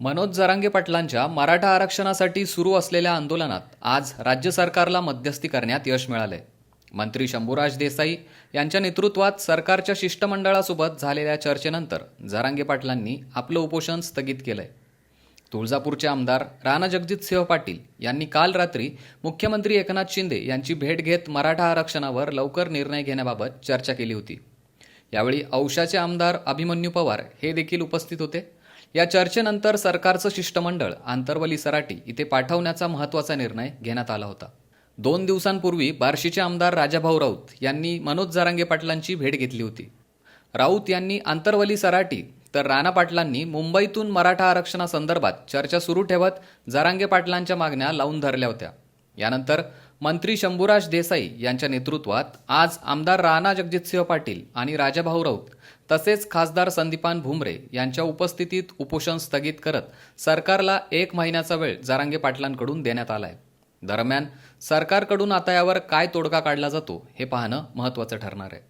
मनोज जरांगे पाटलांच्या मराठा आरक्षणासाठी सुरू असलेल्या आंदोलनात आज राज्य सरकारला मध्यस्थी करण्यात यश मिळाले मंत्री शंभूराज देसाई यांच्या नेतृत्वात सरकारच्या शिष्टमंडळासोबत झालेल्या चर्चेनंतर जरांगे पाटलांनी आपलं उपोषण स्थगित केलंय. तुळजापूरचे आमदार राणा जगजितसिंह पाटील यांनी काल रात्री मुख्यमंत्री एकनाथ शिंदे यांची भेट घेत मराठा आरक्षणावर लवकर निर्णय घेण्याबाबत चर्चा केली होती. यावेळी औशाचे आमदार अभिमन्यू पवार हे देखील उपस्थित होते. या चर्चेनंतर सरकारचं शिष्टमंडळ आंतरवली सराटी इथे पाठवण्याचा महत्त्वाचा निर्णय घेण्यात आला होता. दोन दिवसांपूर्वी बार्शीचे आमदार राजाभाऊ राऊत यांनी मनोज जारांगे पाटलांची भेट घेतली होती. राऊत यांनी आंतरवली सराटी तर राणा पाटलांनी मुंबईतून मराठा आरक्षणासंदर्भात चर्चा सुरू ठेवत जारांगे पाटलांच्या मागण्या लावून धरल्या होत्या. यानंतर मंत्री शंभूराज देसाई यांच्या नेतृत्वात आज आमदार राणा जगजितसिंह पाटील आणि राजाभाऊ राऊत तसेच खासदार संदीपान भुमरे यांच्या उपस्थितीत उपोषण स्थगित करत सरकारला एक महिन्याचा वेळ जारांगे पाटलांकडून देण्यात आलाय. दरम्यान सरकारकडून आता यावर काय तोडगा काढला जातो हे पाहणं महत्त्वाचं ठरणार आहे.